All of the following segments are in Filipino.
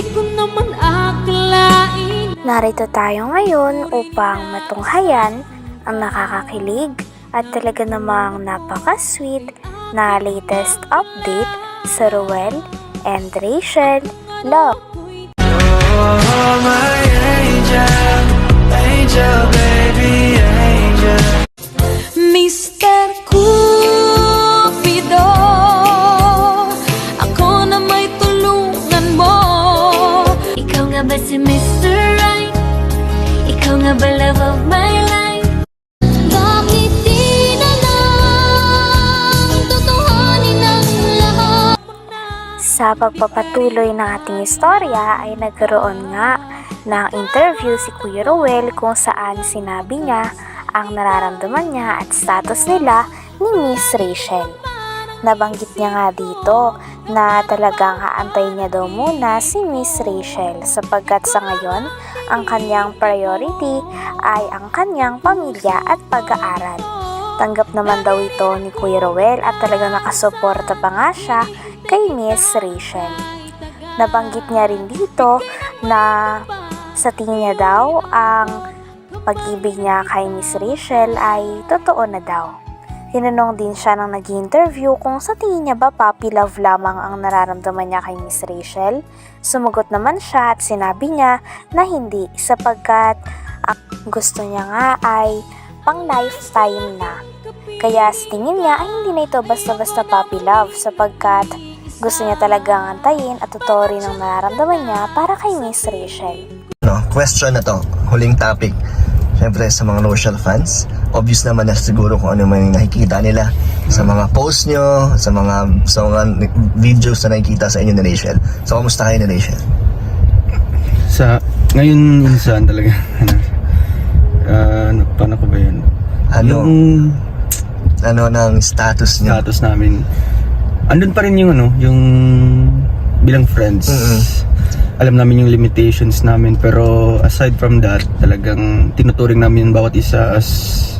Di ko naman akalain Narito tayo ngayon upang matunghayan ang nakakakilig at talaga namang napaka-sweet na latest update sa Ruel and Rachel Love. Sa pagpapatuloy ng ating istorya ay nagkaroon nga ng interview si Kuya Ruel kung saan sinabi niya ang nararamdaman niya at status nila ni Miss Rachel. Nabanggit niya nga dito na talagang haantay niya daw muna si Miss Rachel sapagkat sa ngayon ang kanyang priority ay ang kanyang pamilya at pag-aaral. Tanggap naman daw ito ni Kuya Rowel at talaga nakasuporta pa nga siya kay Miss Rachel. Nabanggit niya rin dito na sa tingin niya daw ang pag-ibig niya kay Miss Rachel ay totoo na daw. Tinanong din siya nang nag interview kung sa tingin niya ba puppy love lamang ang nararamdaman niya kay Miss Rachel. Sumagot naman siya at sinabi niya na hindi sapagkat ang gusto niya nga ay pang lifetime na. Kaya sa tingin niya ay hindi na ito basta-basta puppy love sapagkat gusto niya talagang antayin at totoo rin ang nararamdaman niya para kay Miss Rachel. no, question na to, huling topic. Siyempre sa mga Rochelle fans, obvious naman na siguro kung ano man yung nakikita nila sa mga post nyo, sa mga sa mga videos na nakikita sa inyo ni Rachel. So, kamusta kayo ni Rachel? Sa, ngayon minsan talaga, ano, ano, paano ko ba yun? Ano, Yung ano ng status nyo? status namin, andun pa rin yung ano, yung bilang friends. Mm-mm. Alam namin yung limitations namin, pero aside from that, talagang tinuturing namin bawat isa as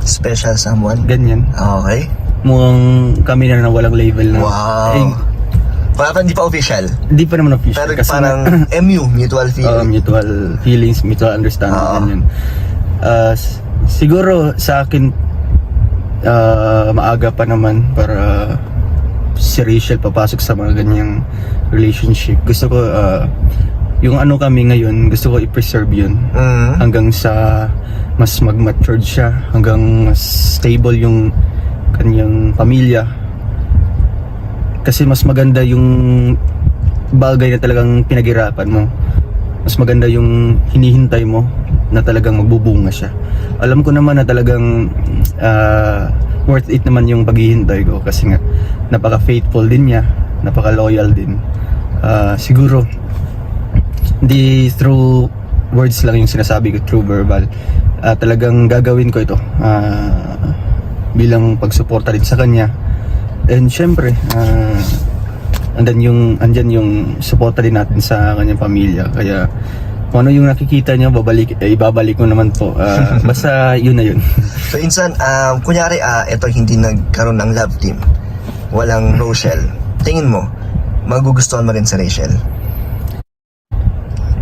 Special someone? ganyan. Okay. Mukhang kami na na walang label na. Wow. Eh, Parang hindi pa official. Di pa naman official. Pero kasi parang MU, mutual Oo, feeling. mutual feelings, mutual understanding Oo. ganyan. S- siguro sa akin ah, maaga pa naman para si Rachel papasok sa mga ganyang relationship. Gusto ko ah, yung ano kami ngayon, gusto ko i-preserve yun Mm. hanggang sa mas mag-matured siya, hanggang mas stable yung kanyang pamilya. Kasi mas maganda yung bagay na talagang pinaghirapan mo. Mas maganda yung hinihintay mo na talagang magbubunga siya. Alam ko naman na talagang ah, worth it naman yung paghihintay ko kasi nga napaka-faithful din niya, napaka-loyal din. Ah, siguro hindi through words lang yung sinasabi ko through verbal Ah, talagang gagawin ko ito ah, bilang pagsuporta rin sa kanya and syempre ah, andyan yung andyan yung suporta din natin sa kanyang pamilya kaya kung ano yung nakikita niya babalik eh, ibabalik ko naman po Ah, basta yun na yun So, insan, um, kunyari, ah, ito hindi nagkaroon ng love team. Walang Rochelle. Tingin mo, magugustuhan mo rin si Rachel?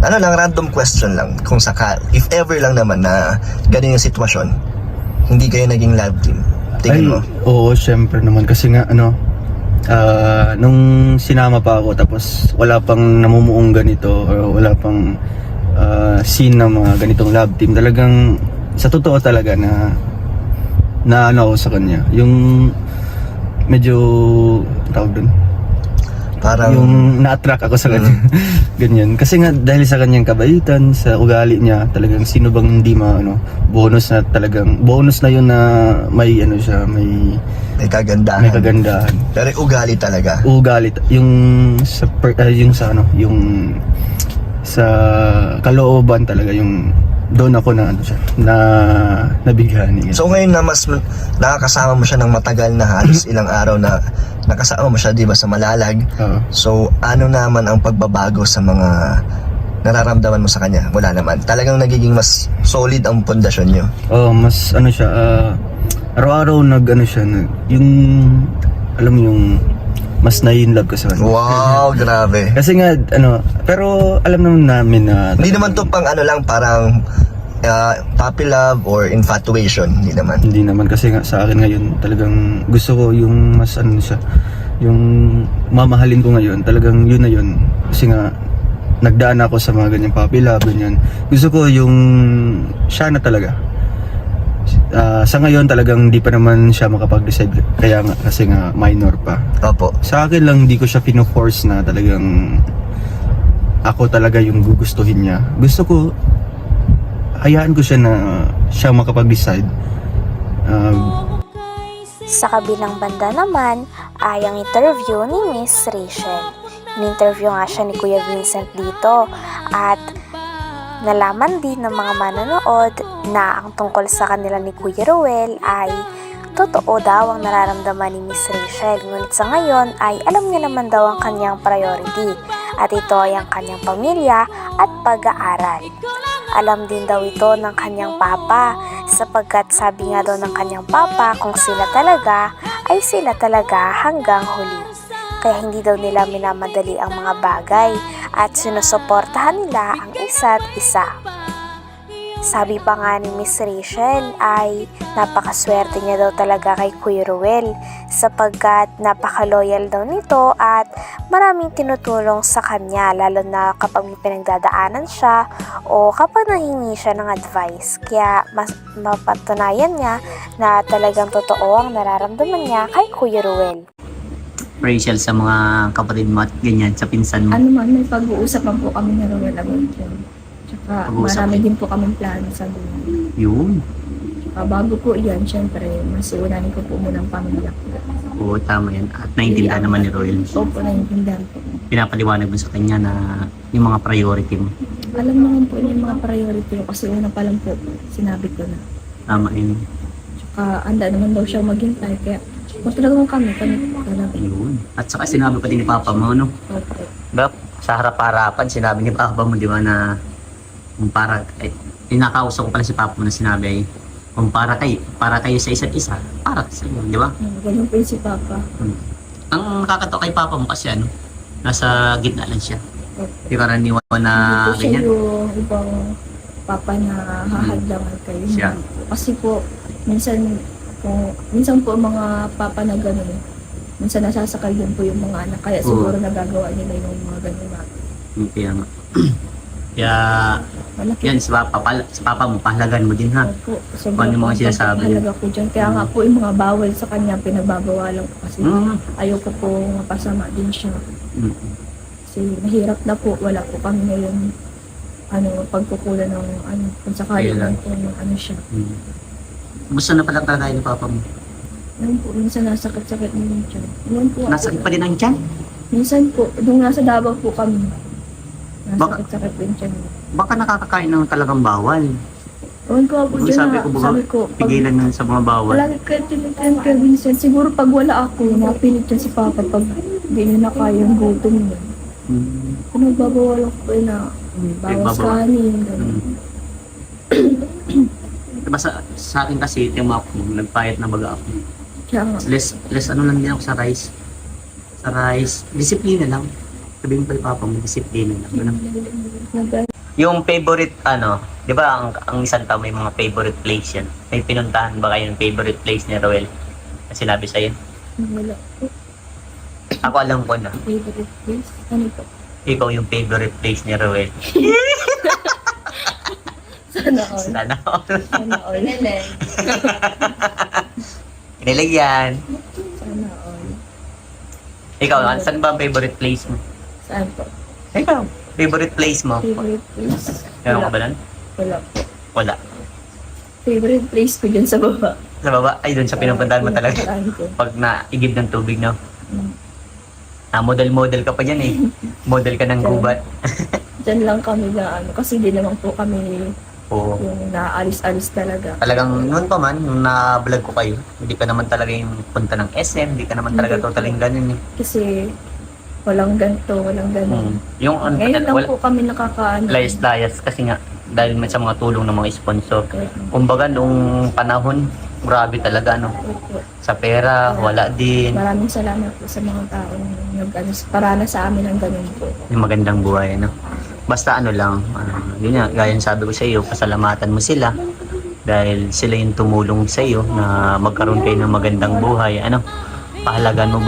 Ano lang, random question lang. Kung saka, if ever lang naman na ganun yung sitwasyon, hindi kayo naging love team. Tingin mo? oo, syempre naman. Kasi nga, ano, ah, nung sinama pa ako, tapos wala pang namumuong ganito, or wala pang ah, scene na mga ganitong love team, talagang, sa totoo talaga na, na ano ako sa kanya. Yung, medyo, tawag dun, Parang, yung na-attract ako sa kanya. Ganyan. Kasi nga dahil sa kanyang kabaitan, sa ugali niya, talagang sino bang hindi ma ano, bonus na talagang bonus na yun na may ano siya, may may kagandahan. may kagandahan. Pero ugali talaga. Ugali yung sa per, ah, yung sa ano, yung sa kalooban talaga yung doon ako na ano siya, na nabighani. So ngayon na mas nakakasama mo siya ng matagal na halos ilang araw na nakasama mo siya, di ba, sa Malalag. Oo. So, ano naman ang pagbabago sa mga nararamdaman mo sa kanya? Wala naman. Talagang nagiging mas solid ang pundasyon nyo. Oh, mas ano siya, ah, araw-araw nag ano siya, nag, yung alam mo yung mas na-inlove ko sa kanya. Wow, grabe. Kasi nga, ano, pero alam naman namin na... Hindi naman to pang ano lang, parang uh, puppy love or infatuation. Hindi naman. Hindi naman kasi nga sa akin ngayon talagang gusto ko yung mas ano siya yung mamahalin ko ngayon talagang yun na yun kasi nga nagdaan ako sa mga ganyang puppy love ganyan gusto ko yung siya na talaga Ah, sa ngayon talagang hindi pa naman siya makapag-decide kaya nga kasi nga minor pa Opo. sa akin lang hindi ko siya pino-force na talagang ako talaga yung gugustuhin niya gusto ko hayaan ko siya na siya makapag-decide Ah, Sa kabilang banda naman ay ang interview ni Miss Rachel. In-interview nga siya ni Kuya Vincent dito at nalaman din ng mga manonood na ang tungkol sa kanila ni Kuya Ruel ay totoo daw ang nararamdaman ni Miss Rachel. Ngunit sa ngayon ay alam niya naman daw ang kanyang priority at ito ay ang kanyang pamilya at pag-aaral. Alam din daw ito ng kanyang papa sapagkat sabi nga daw ng kanyang papa kung sila talaga ay sila talaga hanggang huli. Kaya hindi daw nila minamadali ang mga bagay at sinusuportahan nila ang isa't isa. Sabi pa nga ni Miss Rachel ay napakaswerte niya daw talaga kay Kuya Ruel sapagkat napakaloyal daw nito at maraming tinutulong sa kanya lalo na kapag may pinagdadaanan siya o kapag nahingi siya ng advice. Kaya mas mapatunayan niya na talagang totoo ang nararamdaman niya kay Kuya Ruel. Rachel sa mga kapatid mo at ganyan sa pinsan mo. ano man, may pag-uusapan po kami na Rowell about yun. Pag-uusap. marami din po kaming plano sa buhay. Yun. Tsaka bago po yan, syempre, mas unanin ko po muna ang pamilya ko. Oo, tama yan. At naiintindihan naman ni Royal. Opo, naiintindihan po. Pinapaliwanag mo sa kanya na yung mga priority mo. Alam naman po yung mga priority ko kasi una pa lang po, sinabi ko na. Tama yun. Tsaka anda naman daw siya maghintay, kaya kung talagang kami, kami talaga. Yun. At saka sinabi pa din ni Papa mo, no? Opo. Diba? Sa harap-harapan, sinabi ni Papa mo, di ba, na kung para, eh, inakausap ko pala si Papa mo na sinabi ay, kung para kayo, para kayo sa isa't isa, para sa inyo, di ba? Hmm, Ganun po yung si Papa. Ang nakakatawa kay Papa mo kasi ano, nasa gitna lang siya. Di karaniwan na Hindi po siya ganyan. yung ibang papa na hahadlangan kayo. Siya. Hindi po. Kasi po, minsan, kung, minsan po mga papa na gano'n, minsan nasasakal din po yung mga anak. Kaya Oo. siguro nagagawa nila yung mga gano'n na. Kaya nga. Kaya, Malaki yan, si Papa, pal, si Papa mo, pahalagan mo din ha. po. Kung ano yung mga sinasabi. Halaga po dyan. Kaya nga po yung mga bawal sa kanya, pinagbabawalan ko kasi Mm. ayoko po mapasama din siya. Mm. Kasi mahirap na po, wala po kami ngayon ano, pagkukulan ng ano, kung sakali Kailan? man po ng ano siya. Mm. Gusto na pala kalagayan ni Papa mo. Yun po, minsan nasakit-sakit na yung tiyan. Yun po ako. Nasakit pa din ang tiyan. Minsan po, nung nasa Davao po kami, Baka- yung tiyan. Baka nakakakain ng talagang bawal. Ewan ko po Kung dyan sabi ko, baka sabi ko, pag, Pigilan na sa mga bawal. wala kayo tinityan kay Vincent, siguro pag wala ako, napilit yan si Papa pag hindi niya na kaya yung gutom niya. Mm. Kung nagbabawal ako po na um, bawas Nagbabawal. kanin, gano'n. Mm. diba sa, sa akin kasi, yung mga ako, nagpayat na baga ako. Kaya nga, Less, less ano lang din ako sa rice. Sa rice, disiplina lang. Sabihin ko kay Papa mo, disiplina. Ganun. nag- Yung favorite, ano, di ba ang, ang isang tao may mga favorite place yan? May pinuntahan ba kayo ng favorite place ni Roel? Na sinabi sa'yo? wala po. Ako alam ko na. Favorite place? Ano po? Ikaw yung favorite place ni Roel. Sana all. Sana Sana all. Kinilig yan. Sana all. Ikaw, saan ba ang favorite place mo? Saan po? Ikaw, favorite place mo? Favorite place? Meron ka Wala, ba nun? wala po. Wala. Favorite place ko dyan sa baba. Sa baba? Ay, doon sa pinupuntahan mo talaga. Pag naigib ng tubig, no? Mm. Ah, model-model ka pa dyan eh. Model ka ng gubat. Dyan lang kami na ano, kasi di naman po kami Oo. yung naalis-alis talaga. Talagang noon pa man, nung na-vlog ko kayo, hindi ka naman talaga yung punta ng SM, hindi ka naman talaga Hindi. totaling ganun eh. Kasi walang ganito, walang ganun. Mm. Yung ano, Ngayon lang wala, po kami nakakaano. layas-layas kasi nga, dahil man sa mga tulong ng mga sponsor. Kumbaga, nung panahon, grabe talaga, no? Opo. Sa pera, wala din. Maraming salamat po sa mga taong nag ano, parana sa amin ng ganun po. Yung magandang buhay, no? Basta ano lang, ah, yun nga, gaya ng sabi ko sa iyo, pasalamatan mo sila dahil sila yung tumulong sa iyo na magkaroon kayo ng magandang buhay. Ano, pahalagan mo